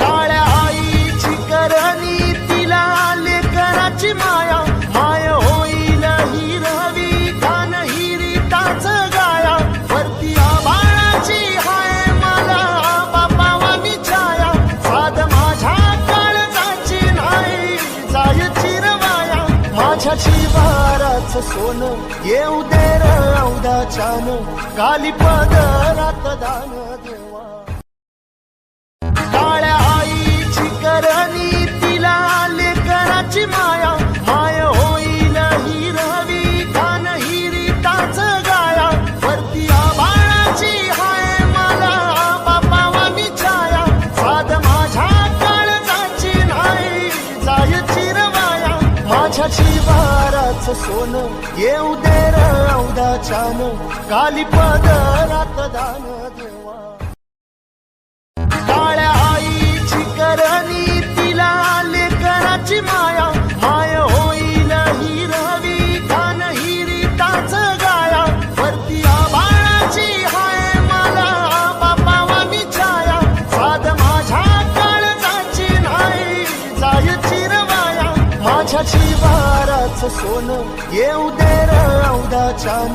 काळ्या आईची करणी तिला लेकराची माया. माय होईल हिरवी कान हिरी गाया. वरती आबाळाची हाय मला बापावानी छाया. साध माझ्या काळजाची नाही जायची रवाया माझ्या शिवाराच सोनं येऊ दे र औदाच्यान काली पदरात दान देवा. माझ्या शिवाराच सोन येऊ दे र छान काली पदरात दान माझ्या वाराच सोन येऊ दे र छान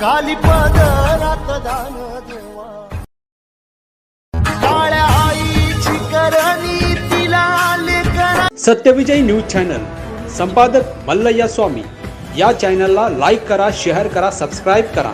काली पदरात दान देवा. काळ्या आईची करणी तिला न्यूज चॅनल. संपादक मल्लय्या स्वामी. या चॅनलला लाईक करा शेअर करा सबस्क्राईब करा.